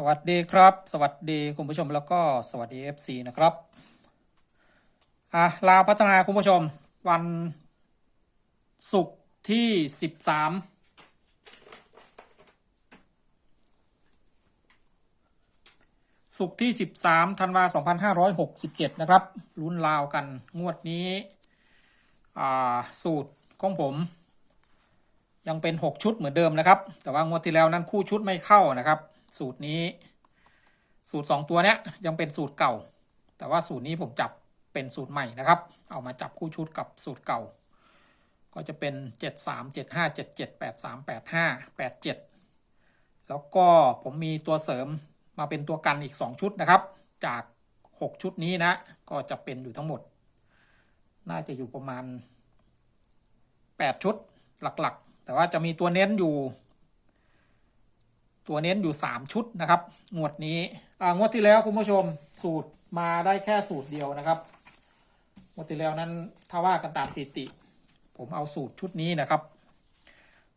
สวัสดีครับ สวัสดีคุณผู้ชมแล้วก็สวัสดี FC นะครับอะลาวพัฒนาคุณผู้ชม วันศุกร์ที่ 13 ศุกร์ที่ 13ธันวา2567 นะครับลุ้นลาวกันงวดนี้สูตรของผม ยังเป็น 6 ชุดเหมือนเดิมนะครับ แต่ว่างวดที่แล้วนั้นคู่ชุดไม่เข้านะครับ สูตรนี้ สูตร 2 ตัวเนี้ยยังเป็นสูตรเก่า แต่ว่าสูตรนี้ผมจับเป็นสูตรใหม่นะครับ เอามาจับคู่ชุดกับสูตรเก่า ก็จะเป็น 7 3 7 5 7 7 8 3 8 5 8 7 แล้วก็ผมมีตัวเสริมมาเป็นตัวกันอีก 2 ชุดนะครับ จาก 6 ชุดนี้นะ ก็จะเป็นอยู่ทั้งหมด น่าจะอยู่ประมาณ 8 ชุดหลักๆ แต่ว่าจะมีตัวเน้นอยู่ ตัวเน้นอยู่ 3 ชุดนะครับ งวดนี้งวดที่แล้วคุณผู้ชมสูตรมาได้แค่สูตรเดียวนะครับงวดที่แล้วนั้นถ้าว่ากันตามสถิติ ผมเอาสูตรชุดนี้นะครับ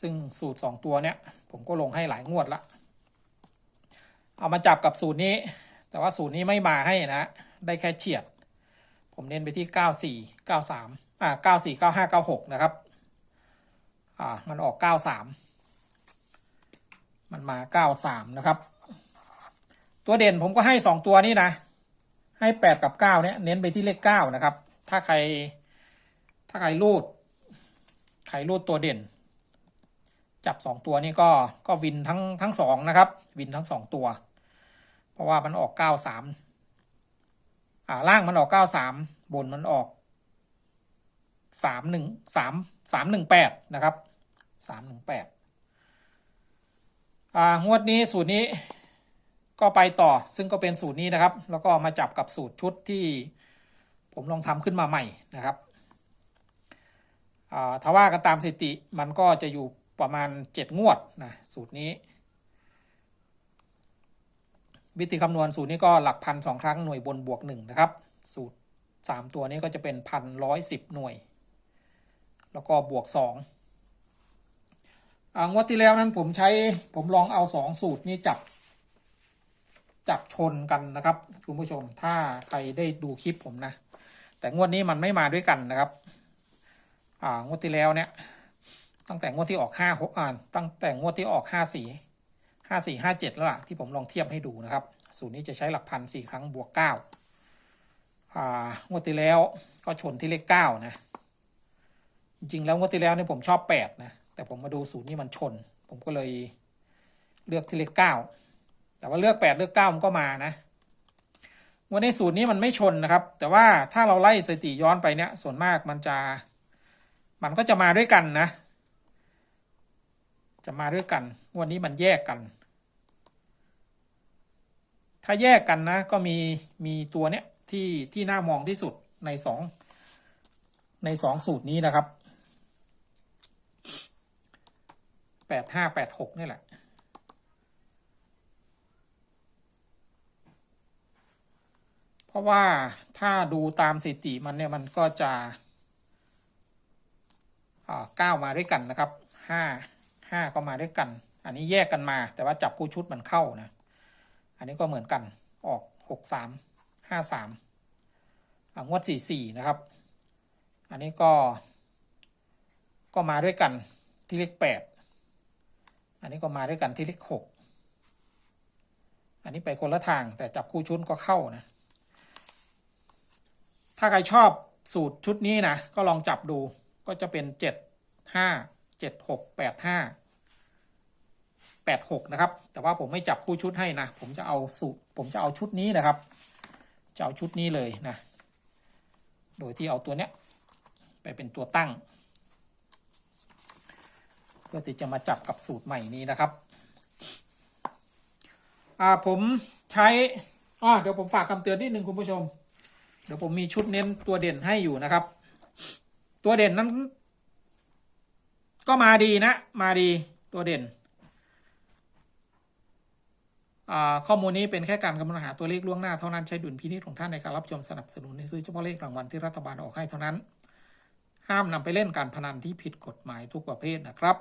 ซึ่งสูตร 2 ตัวเนี้ยผมก็ลงให้หลายงวดละเอามาจับกับสูตรนี้ แต่ว่าสูตรนี้ไม่มาให้นะ ได้แค่เฉียด ผมเน้นไปที่ 94 93อ่า94 95 96 นะครับอ่ามันออก 93 มันมา93นะครับ ตัวเด่นผมก็ให้2ตัวนี้นะ ให้8กับ9เนี่ยเน้นไปที่เลข9นะครับ ถ้าใคร ถ้าใครรูด ใครรูดตัวเด่น จับ2ตัวนี้ก็ก็วินทั้งทั้งสองนะครับ วินทั้ง2ตัว เพราะว่ามันออก93อ่าล่างมันออก93บนมันออก31 3 318นะครับ318 อ่างวดนี้สูตรนี้ก็ไปต่อซึ่งก็เป็นสูตรนี้นะครับ แล้วก็มาจับกับสูตรชุดที่ผมลองทำขึ้นมาใหม่นะครับอ่าถ้าว่ากันตามสถิติมันก็จะอยู่ประมาณ 7 งวดนะสูตรนี้ วิธีคำนวณสูตรนี้ก็หลักพันสองครั้งหน่วยบนบวกหนึ่งนะครับ สูตร 3 ตัวนี้ก็จะเป็นพันร้อยสิบหน่วย แล้วก็บวกสอ งวดที่แล้วนั้นผมใช้ผมลองเอาสองสูตรนี้จับ จับชนกันนะครับ คุณผู้ชมถ้าใครได้ดูคลิปผมนะ แต่งวดนี้มันไม่มาด้วยกันนะครับ อ่างวดที่แล้วเนี่ย ตั้งแต่งวดที่ออกห้าหกอ่าตั้งแต่งวดที่ออกห้าสี่ห้าสี่ห้าเจ็ดแล้วล่ะที่ผมลองเทียบให้ดูนะครับ สูตรนี้จะใช้หลักพันสี่ครั้งบวกเก้าอ่างวดที่แล้วก็ชนที่เลขเก้านะ จริงแล้วงวดที่แล้วเนี่ยผมชอบแปดนะ แต่ผมมาดูสูตรนี้มันชน ผมก็เลยเลือกที่เลขเก้าแต่ว่าเลือกแปดเลือกเก้ามันก็มานะวันในสูตรนี้มันไม่ชนนะครับ แต่ว่าถ้าเราไล่สถิติย้อนไปเนี่ย ส่วนมากมันจะ มันก็จะมาด้วยกันนะ จะมาด้วยกันวันนี้มันแยกกัน ถ้าแยกกันนะ ก็มีมีตัวเนี้ยที่ที่น่ามองที่สุดในสองในสองสูตรนี้นะครับ แปดห้าแปดหกนี่แหละ เพราะว่าถ้าดูตามสถิติมันเนี่ยมันก็จะก้ามาด้วยกันนะครับห้าห้าก็มาด้วยกัน อันนี้แยกกันมา แต่ว่าจับคู่ชุดมันเข้านะ อันนี้ก็เหมือนกันออกหกสามห้าสามงวดสี่สี่นะครับ อันนี้ก็ก็มาด้วยกันที่เลขแปด อันนี้ก็มาด้วยกันที่เลขหกอันนี้ไปคนละทางแต่จับคู่ชุดก็เข้านะ ถ้าใครชอบสูตรชุดนี้นะ ก็ลองจับดูก็จะเป็นเจ็ดห้าเจ็ดหกแปดห้าแปดหกนะครับ แต่ว่าผมไม่จับคู่ชุดให้นะ ผมจะเอาสูตร ผมจะเอาชุดนี้นะครับ จะเอาชุดนี้เลยนะ โดยที่เอาตัวเนี้ยไปเป็นตัวตั้ง พื่อที่จะมาจับกับสูตรใหม่นี้นะครับ อ่าผมใช้อ่าเดี๋ยวผมฝากคำเตือนนิดนึงคุณผู้ชม เดี๋ยวผมมีชุดเน้นตัวเด่นให้อยู่นะครับ ตัวเด่นนั้น ก็มาดีนะ มาดีตัวเด่นข้อมูลนี้เป็นแค่การกำหนดหาตัวเลขล่วงหน้าเท่านั้นใช้ดุลพินิจของท่านในการรับชมสนับสนุนในซื้อเฉพาะเลขรางวัลที่รัฐบาลออกให้เท่านั้น ห้ามนำไปเล่นการพนันที่ผิดกฎหมายทุกประเภทนะครับ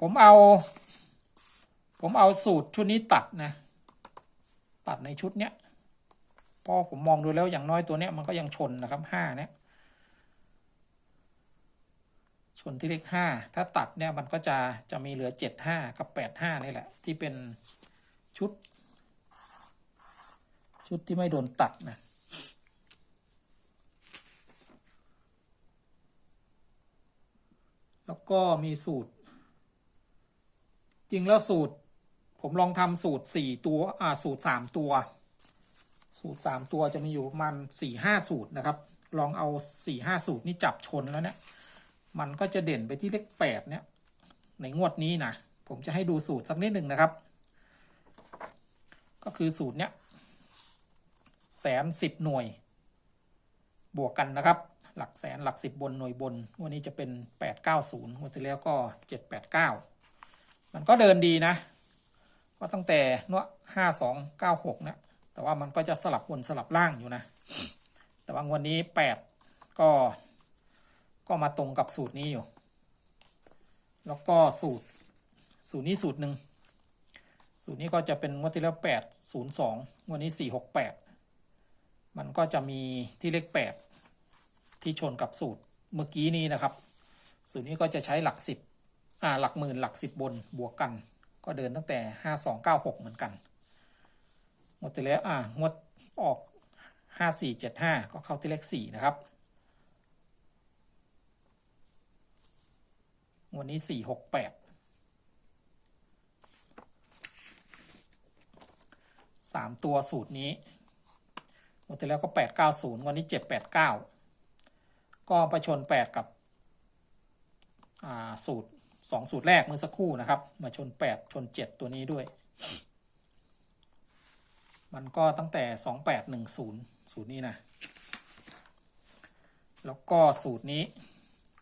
ผมเอา ผมเอาสูตรชุดนี้ตัดนะ ตัดในชุดเนี้ยพอผมมองดูแล้วอย่างน้อยตัวเนี้ยมันก็ยังชนนะครับห้าเนี้ยชนที่เลขห้าถ้าตัดเนี้ยมันก็จะจะมีเหลือเจ็ดห้ากับแปดห้านี่แหละ ที่เป็นชุด ชุดที่ไม่โดนตัดนะ แล้วก็มีสูตร จริงแล้วสูตร ผมลองทำสูตรสี่ตัวอ่าสูตรสามตัว สูตรสามตัวจะมีอยู่ประมันสี่ห้าสูตรนะครับ ลองเอาสี่ห้าสูตรนี้จับชนแล้วเนี่ย มันก็จะเด่นไปที่เลขแปดเนี่ย ในงวดนี้นะผมจะให้ดูสูตรสักนิดหนึ่งนะครับ ก็คือสูตรเนี้ยแสนสิบหน่วย บวกกันนะครับ หลักแสนหลักสิบบนหน่วยบนงวันนี้จะเป็นแปดเก้าศูนย์วันที่แล้วก็เจ็ดแปดเก้ามันก็เดินดีนะ ก็ตั้งแต่เนาะห้าสองเก้าหกนะ แต่ว่ามันก็จะสลับบนสลับล่างอยู่นะ แต่ว่างวันนี้แปดก็ ก็มาตรงกับสูตรนี้อยู่ แล้วก็สูตร สูตรนี้สูตรหนึ่งสูตรนี้ก็จะเป็นงวดที่แล้วแปดศูนย์สองวันนี้สี่หกแปดมันก็จะมีที่เลขแปด ที่ชนกับสูตรเมื่อกี้นี้นะครับ สูตรนี้ก็จะใช้หลักสิบอ่าหลักหมื่นหลักสิบบนบวกกัน ก็เดินตั้งแต่ห้าสองเก้าหกเหมือนกันงวดที่แล้วอ่างวดออกห้าสี่เจ็ดห้าก็เข้าที่เลขสี่นะครับวันนี้สี่หกแปดสามตัวสูตรนี้วันที่แล้วก็แปดเก้าศูนย์วันนี้เจ็ดแปดเก้า ก็ไปชนแปดกับสูตรสองสูตรแรกเมื่อสักครู่นะครับ มาชนแปดชนเจ็ดตัวนี้ด้วย มันก็ตั้งแต่สองแปดหนึ่งศูนย์สูตรนี้นะ แล้วก็สูตรนี้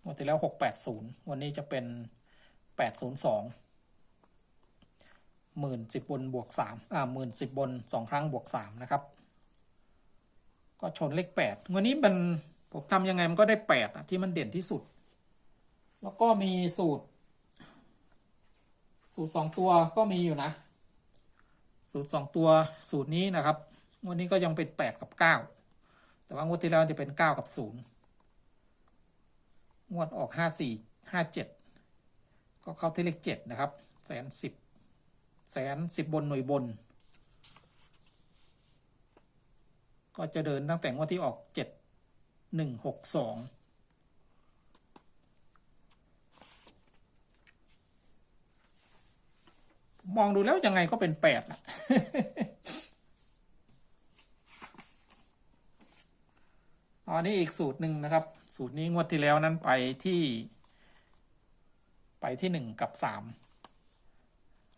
งวดที่แล้วหกแปดศูนย์วันนี้จะเป็นแปดศูนย์สองหมื่นสิบบนบวกสามอ่าหมื่นสิบบนสองครั้งบวกสามนะครับ ก็ชนเลขแปดวันนี้มัน ผมทำยังไงมันก็ได้แปดอะที่มันเด่นที่สุด แล้วก็มีสูตร สูตรสองตัวก็มีอยู่นะ สูตรสองตัวสูตรนี้นะครับงวันนี้ก็ยังเป็นแปดกับเก้าแต่ว่างวดที่แล้วจะเป็นเก้ากับศูนย์งวดออกห้าสี่ห้าเจ็ดก็เข้าที่เลขเจ็ดนะครับแสนสิบแสนสิบบนหน่วยบน ก็จะเดินตั้งแต่งวดที่ออกเจ็ด หนึ่งหกสองมองดูแล้วยังไงก็เป็นแปดนะอันนี้อีกสูตรหนึ่งนะครับ สูตรนี้งวดที่แล้วนั้นไปที่ ไปที่หนึ่งกับสาม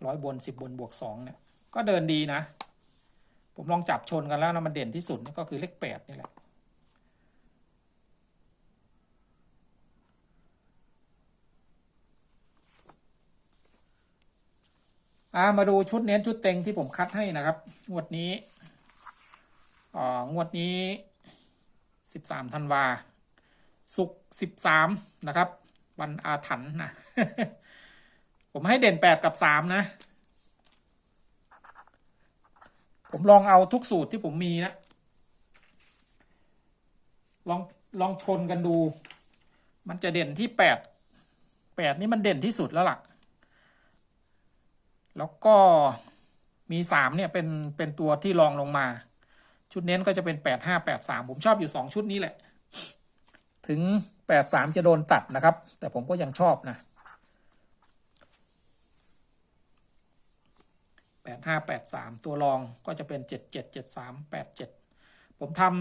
ร้อยบนสิบบนบวกสองเนี่ย ก็เดินดีนะ ผมลองจับชนกันแล้วนะมันเด่นที่สุดนี่ก็คือเลขแปดนี่แหละ อ่ามาดูชุดเน้นชุดเต็งที่ผมคัดให้นะครับ งวดนี้อ่างวดนี้สิบสามธันวาสุกสิบสามนะครับ วันอาถรรพ์นะ ผมให้เด่นแปดกับสามนะ ผมลองเอาทุกสูตรที่ผมมีนะ ลองลองชนกันดู มันจะเด่นที่แปดแปดนี่มันเด่นที่สุดแล้วล่ะ แล้วก็มีสามเนี่ยเป็นเป็นตัวที่รองลงมา ชุดเน้นก็จะเป็นแปดห้าแปดสามผมชอบอยู่สองชุดนี้แหละ ถึงแปดสามจะโดนตัดนะครับ แต่ผมก็ยังชอบนะแปดห้าแปดสามตัวรองก็จะเป็นเจ็ดเจ็ดเจ็ดสามแปดเจ็ดผมทำ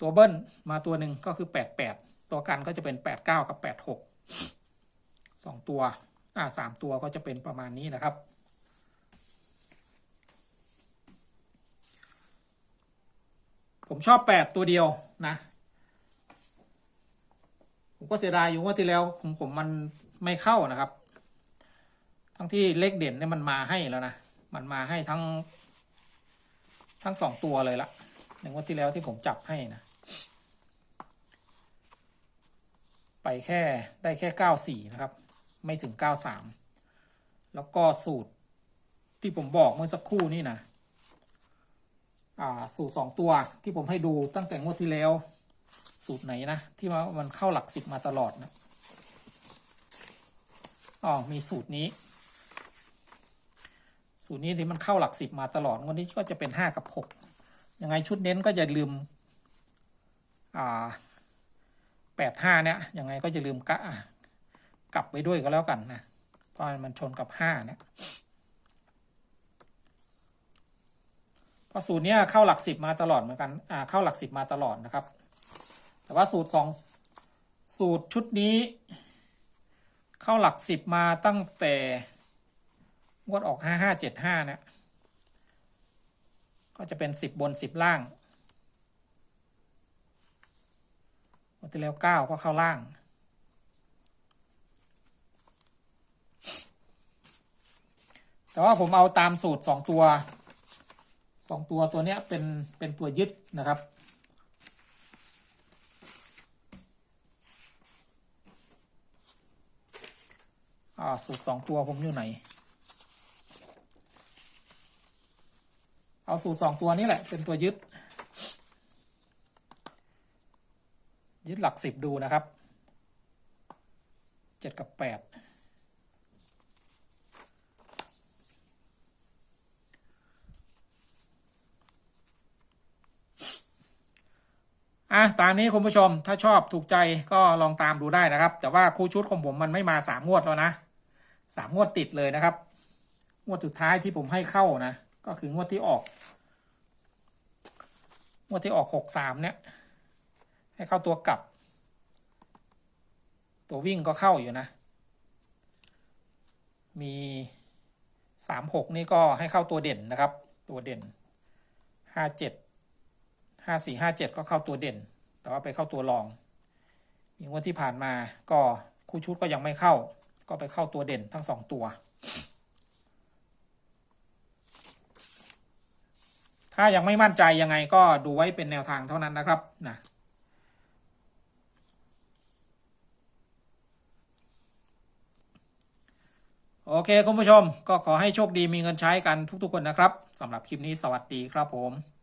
ตัวเบิ้ลมาตัวหนึ่งก็คือแปดแปดตัวกันก็จะเป็นแปดเก้ากับแปดหกสองตัว อ่าสามตัวก็จะเป็นประมาณนี้นะครับ ผมชอบแปดตัวเดียวนะ ผมก็เสียดายอยู่ว่าที่แล้วผมผมมันไม่เข้านะครับ ทั้งที่เลขเด่นเนี่ยมันมาให้แล้วนะ มันมาให้ทั้ง ทั้งสองตัวเลยละในงวดที่แล้วที่ผมจับให้นะไปแค่ได้แค่เก้าสี่นะครับ ไม่ถึงเก้าสามแล้วก็สูตรที่ผมบอกเมื่อสักครู่นี่นะอ่าสูตรสองตัวที่ผมให้ดูตั้งแต่งวดที่แล้ว สูตรไหนนะ ที่ว่ามันเข้าหลักสิบมาตลอดนะอ๋อมีสูตรนี้ สูตรนี้ที่มันเข้าหลักสิบมาตลอดงวันนี้ก็จะเป็นห้ากับหกยังไงชุดเน้นก็อย่าลืมอ่าแปดห้าเนี่ยยังไงก็จะลืมกะ กลับไปด้วยก็แล้วกันนะเพราะมันชนกับห้าเนี่ยเพราะสูตรเนี้ยเข้าหลักสิบมาตลอดเหมือนกันอ่าเข้าหลักสิบมาตลอดนะครับ แต่ว่าสูตรสองสูตรชุดนี้ เข้าหลักสิบมาตั้งแต่งวดออกห้าห้าเจ็ดห้าเนี่ยก็จะเป็นสิบบนสิบล่างวันที่แล้วเก้าก็เข้าล่าง แต่ว่าผมเอาตามสูตรสองตัวสองตัวตัวเนี้ยเป็นเป็นตัวยึดนะครับ อ่าสูตรสองตัวผมอยู่ไหน เอาสูตรสองตัวนี้แหละ เป็นตัวยึด ยึดหลักสิบดูนะครับเจ็ดกับแปด อะตามนี้คุณผู้ชมถ้าชอบถูกใจก็ลองตามดูได้นะครับ แต่ว่าคู่ชุดของผมมันไม่มาสามงวดแล้วนะสามงวดติดเลยนะครับ งวดสุดท้ายที่ผมให้เข้านะ ก็คืองวดที่ออก งวดที่ออกหกสามเนี่ย ให้เข้าตัวกลับ ตัววิ่งก็เข้าอยู่นะ มีสามหกนี่ก็ให้เข้าตัวเด่นนะครับ ตัวเด่นห้าเจ็ด ห้าสี่ห้าเจ็ดก็เข้าตัวเด่น แต่ว่าไปเข้าตัวรอง มีงวดที่ผ่านมาก็คู่ชุดก็ยังไม่เข้า ก็ไปเข้าตัวเด่นทั้งสองตัว ถ้ายังไม่มั่นใจยังไงก็ดูไว้เป็นแนวทางเท่านั้นนะครับนะโอเค คุณผู้ชมก็ขอให้โชคดีมีเงินใช้กันทุกๆคนนะครับสำหรับคลิปนี้สวัสดีครับผม